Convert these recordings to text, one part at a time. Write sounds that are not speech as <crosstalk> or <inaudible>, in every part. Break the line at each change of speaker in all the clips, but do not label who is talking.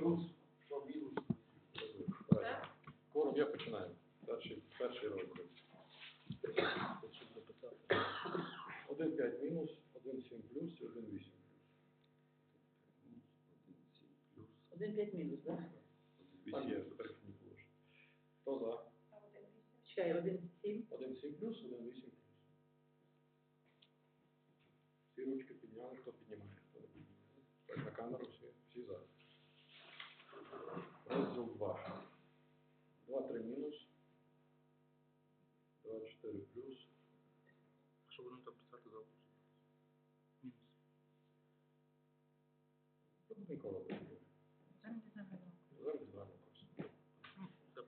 плюс, що мінус.
Все?
Я починаю. Перший, перший розділ. Один п'ять мінус, один сім плюс і один вісім плюс.
Один п'ять мінус, так?
Там є тепер не. Хто за?
Чекай, один сім.
Один сім плюс, один вісім плюс. Всі ручки підняли, хто піднімає, хто не піднімає. Так, на камеру всі, всі за. Розділ 2. 2, 3 мінус. 2, 4 плюс.
Що будемо там писати завтра? Мінус.
Буде.
Там не загального.
Зараз два конкурс.
Ну, все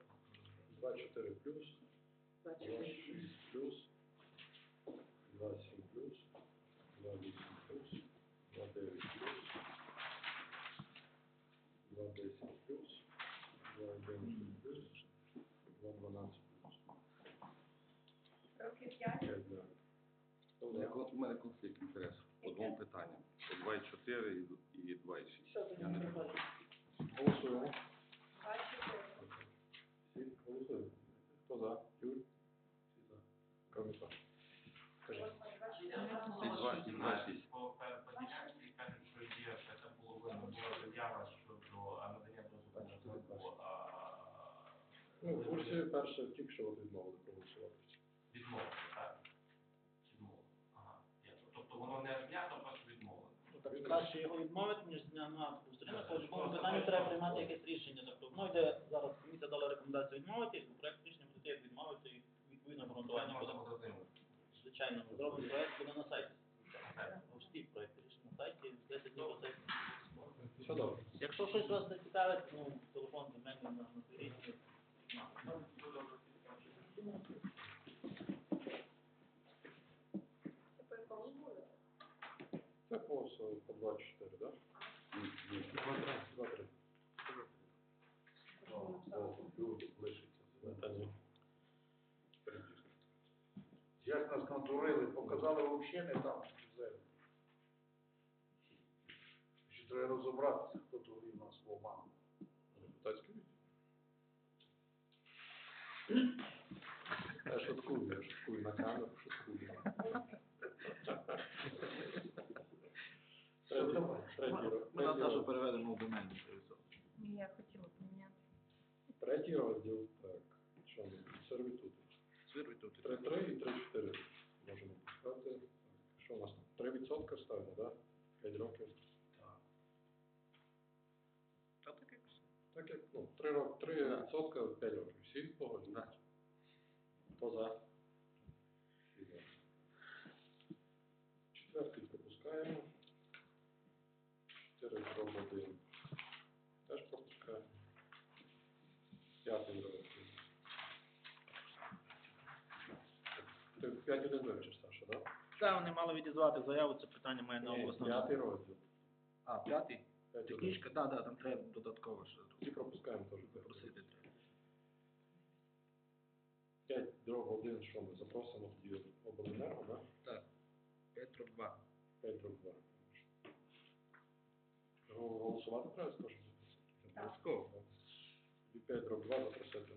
2, 4 плюс.
Два,
2, 6 плюс. 2, 7 плюс. 2, 8 плюс. 2, 9 плюс. 2, 10 плюс. 2, 11 плюс. 2, 12 плюс.
Роки п'ять.
5, да. Хто
У мене
за?
кон- У мене конфлікт інтересів по
Ну, курсі перше, тільки що от відмовили проголосувати.
відмовити, так? Відмовити. Ага. ясно. Тобто воно не знято, просто відмовлено.
Ну, так краще його відмовити, ніж зняти любому питанню треба приймати якесь рішення. Тобто, ну йде зараз комісія дала рекомендацію відмовити, і проект рішення буде як відмовити, і відповідно обґрунтування буде. Звичайно, ми зробимо проект, буде на сайті. Всі проекти рішення на сайті, 10 днів сайті.
Все добре.
Якщо щось вас не цікавить, ну, телефон до мене на, на.
Це по якому буде?
Це по, 24, так? Да? 2-3. лишиться. Та.
Як нас натурили, показали взагалі не там землю. Ще треба розібратися, хто турив нас в оману.
Я шуткую, я шуткую на камеру, шуткую.
Ми Наташу переведемо все.
Ні, я хотіла поміняти.
третій розділ, так, що ми, сервітути.
Тут.
3-3 і 3-4 можемо пускати. Що у нас там? 3% ставимо, так? Да? 5 років.
Та так як все.
Так як, ну, 3 роки, 3% 5 років. Погоджуються?
Да.
Хто за? Четвертий пропускаємо. 4 дроб 1. Теж пропускаємо. П'ятий дроб 1. Ти 5-1 вивчиш, Саша, так?
Та вони мали відізвати заяву, це питання має на обласному.
п'ятий розділ.
А, п'ятий?
5-1.
Технічка, так, так, там треба додатково ще
Всі пропускаємо 5 дроб 1, що ми запросимо тоді обленерго, так?
Так. 5 дроб 2.
5 дроб 2. Голосувати треба скажу?
Обов'язково.
І 5 дроб 2 запросити.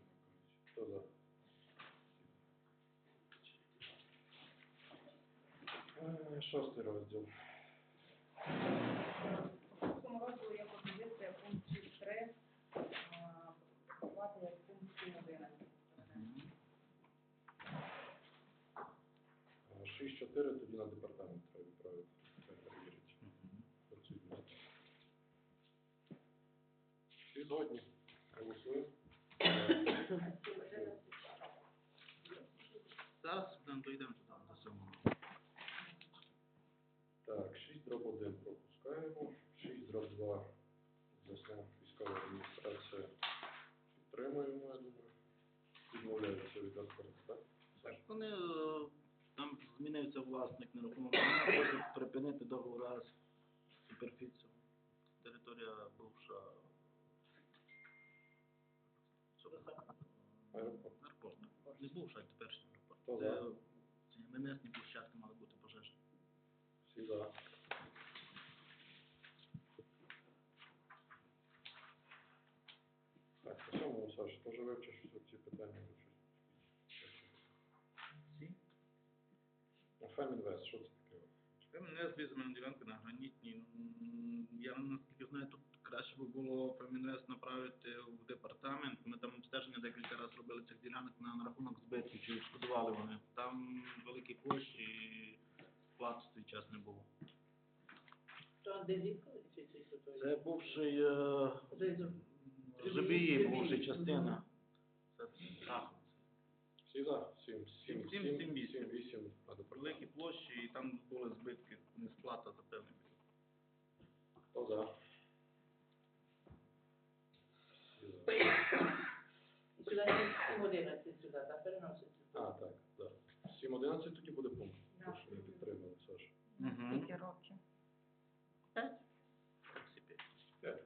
Хто за? Е, Шостий розділ.
В цьому розділі є пропозиція пункті
4, тоді на департамент треба відправити. Треба перевірити.
Сьогодні. Бувша що це?
Аеропорт.
Не бувша, а теперішній аеропорт. Це МНСні площадки мали бути пожежні.
Всі за. сьомому, Саш, теж вивчиш ці питання. А Фемінвест, що це таке?
Це мене з земельну ділянку на гранітній. Я наскільки знаю, тут краще би було Промінвест направити в департамент. Ми там обстеження декілька разів робили цих ділянок на, на рахунок збитків, чи відшкодували вони. Там великі площі і сплат в цей час не було.
То де зіткали, чи чи що то?
Це бувший е,
Це
Жибії,
Жибії,
частина. Це так.
Всі сім, Сім,
сім,
сім,
вісім.
сім, вісім,
Великі площі, і там були збитки, несплата за певний період.
Хто за?
Сюди 7-11 сюди, так, переноситься.
А, так, так. Сім одинадцять тоді буде пункт.
Да.
Тож не підтримали, Саш.
Скільки років?
Так?
П'ять.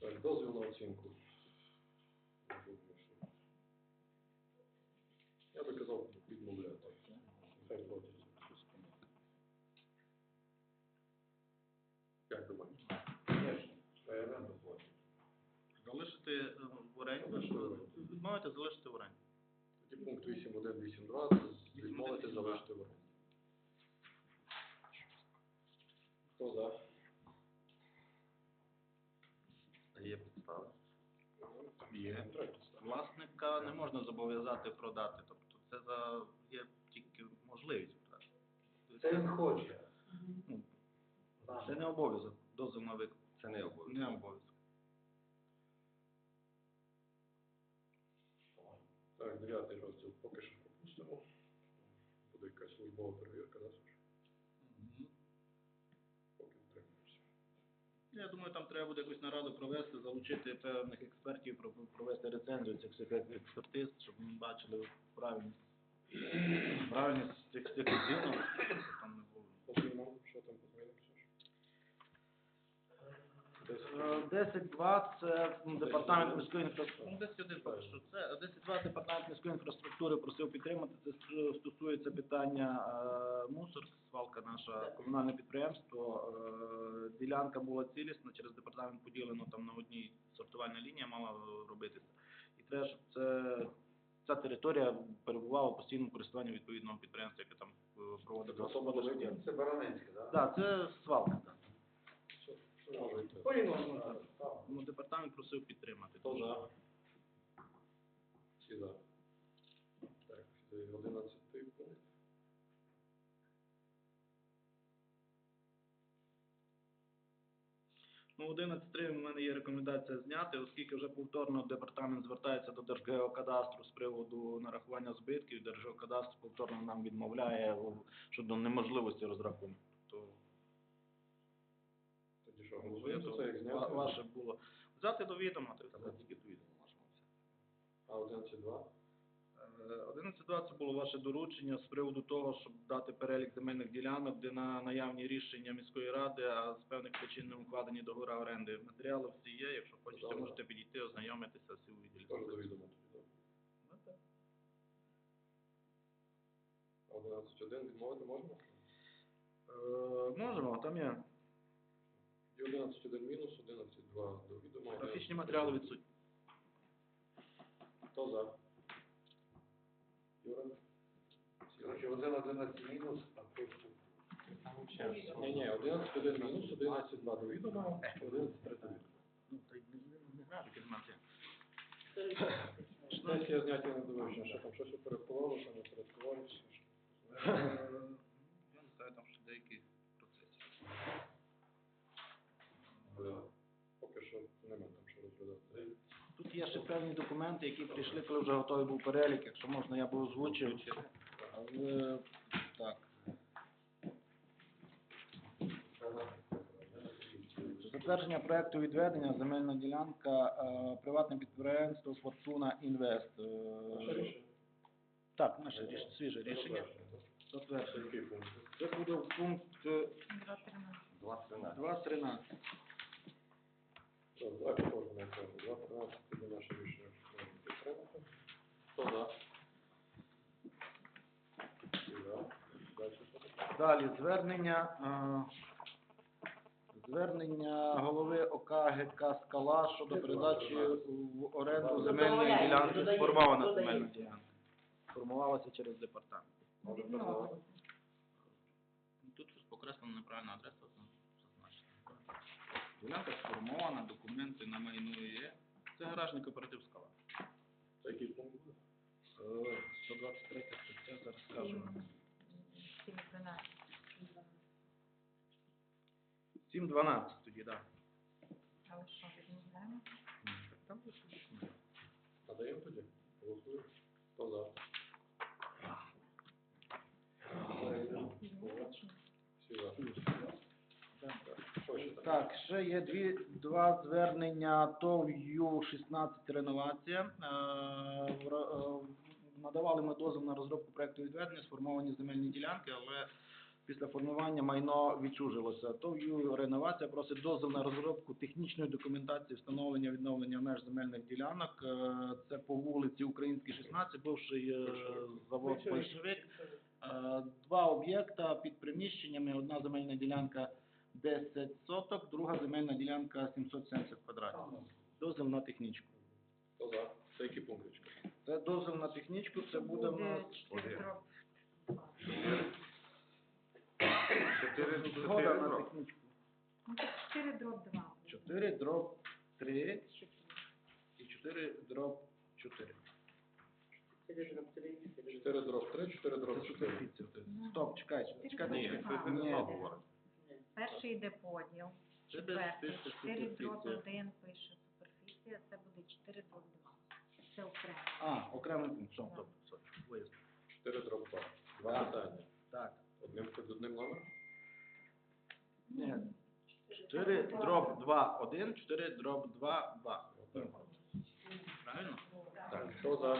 Так, дозвіл на оцінку.
Залишити в оренді.
Тоді пункт 8.1.8.2 з- відмовити залишити в оренді. Хто за?
Є підстави.
Є. Власника не можна зобов'язати продати, тобто це за є тільки можливість продати.
Це він хоче.
Ну, Це не обов'язок, дозвіл на викуп.
Це не обов'язково.
Не обов'язок.
Так, дев'ятий розділ поки що пропустимо. Буде якась службова перевірка, да, Саш? Поки втримуємося.
Я думаю, там треба буде якусь нараду провести, залучити певних експертів, про- провести рецензію цих всіх експертиз, щоб ми бачили правильність. Правильність цих цих оцінок, щоб там не було.
По що там по
10.2 це департамент міської інфраструктури. Ну, 10.1 поки. Це 10.2 департамент міської інфраструктури просив підтримати. Це с- стосується питання е, мусор, свалка наша комунальне підприємство. Е, ділянка була цілісна, через департамент поділено там на одній сортувальна лінія мала е, робитися. І треба, щоб це, ця територія перебувала в постійному користуванні відповідного підприємства, яке там е, проводить?
Це
Баранинське, так?
Так, це свалка. так. Ну, департамент просив підтримати.
Хто за? Всі за. Так, це 11 пункт.
Ну, 11.3 у мене є рекомендація зняти, оскільки вже повторно департамент звертається до Держгеокадастру з приводу нарахування збитків. Держгеокадастр повторно нам відмовляє щодо неможливості розрахунку.
Що, голосуємо за це, як зняти?
ваше було взяти до відома. то все.
тільки ту відомо можемо взяти.
А 11.2?
Е, 11.2 це було ваше доручення з приводу того, щоб дати перелік земельних ділянок, де на наявні рішення міської ради, а з певних причин не укладені договори оренди. Матеріали всі є, якщо хочете,
Добре.
можете підійти, ознайомитися всі у відділі.
Теж до відомо тоді, так?
Ну, так.
А 11.1 відмовити можна?
Е, можемо, там є
11.1 мінус, 11.2 до відома.
графічні
11.3
матеріали відсутні.
Хто за? Юра?
Короче, один 11 мінус, а тут
Ні, ні, 11.1 мінус, 11.2 до відома, 11.3 до відома.
Ну, не, не, не
зняття на довивчення, що там щось упорядкувало, що не упорядкувалося. <laughs>
є ще певні документи, які прийшли, коли вже готовий був перелік, якщо можна, я би озвучив. Але так. Затвердження проекту відведення земельна ділянка е, приватне підприємство Фортуна Інвест. Е? Так, наше рішення, свіже рішення.
Це
Затвердження. Це буде пункт е,
2.13.
2.13.
Що, давайте теж на екрані. 2.13 тоді наше рішення можемо підтримати. Хто за? Всі за. Далі
звернення, е, Звернення голови ОК ГК «Скала» щодо передачі в оренду земельної ділянки. Сформована земельна ділянка. Формувалася через департамент. Тут покреслена неправильна адреса зазначена. Ділянка сформована, документи на майно є. Це гаражний кооператив «Скала».
Це який пункт?
Е, 123 стаття, зараз скажу. 7.12 тоді, так.
Але що, відмовляємо?
Там документи.
Надаємо тоді? Голосуємо. Хто за? Всі за.
Так, ще є дві, два звернення ТОВ Ю-16 реновація. Е, в е, Надавали ми дозвіл на розробку проекту відведення, сформовані земельні ділянки, але після формування майно відчужилося. ТОВ Ю реновація просить дозвіл на розробку технічної документації встановлення відновлення меж земельних ділянок. Е, Це по вулиці Українській, 16, бувший е, завод «Большевик». Е, Два об'єкта під приміщеннями, одна земельна ділянка 10 соток, друга земельна ділянка 770 квадратів. Дозвіл на технічку.
За? Це який пунктичка?
Це дозвіл на технічку, це буде в нас
чотири
один.
дроб.
Чотири,
згода на
роки.
технічку.
Ну, це чотири дроб два.
4 дроб 3
Чотири.
і 4 дроб 4.
Чотири дроб три, чотири
4 дроб 3, 4
Це
4.
суперфіція. Стоп, чекайте,
Чотири
чекайте.
Ні,
дроб
це не
Ні.
говорить.
Перший йде поділ.
Це без
Четвертий.
пише
Чотири дроб
суперфіція.
один пише суперфіція, це буде чотири дроб два. Це окремо.
А, окремий пункт. Стоп, стоп. Виїзд.
4 дроб 2. Два питання.
Так.
Одним під одним номером?
Ні. 4 дроб 2, 1, 4 дроб 2, 2. Правильно?
Так, хто за?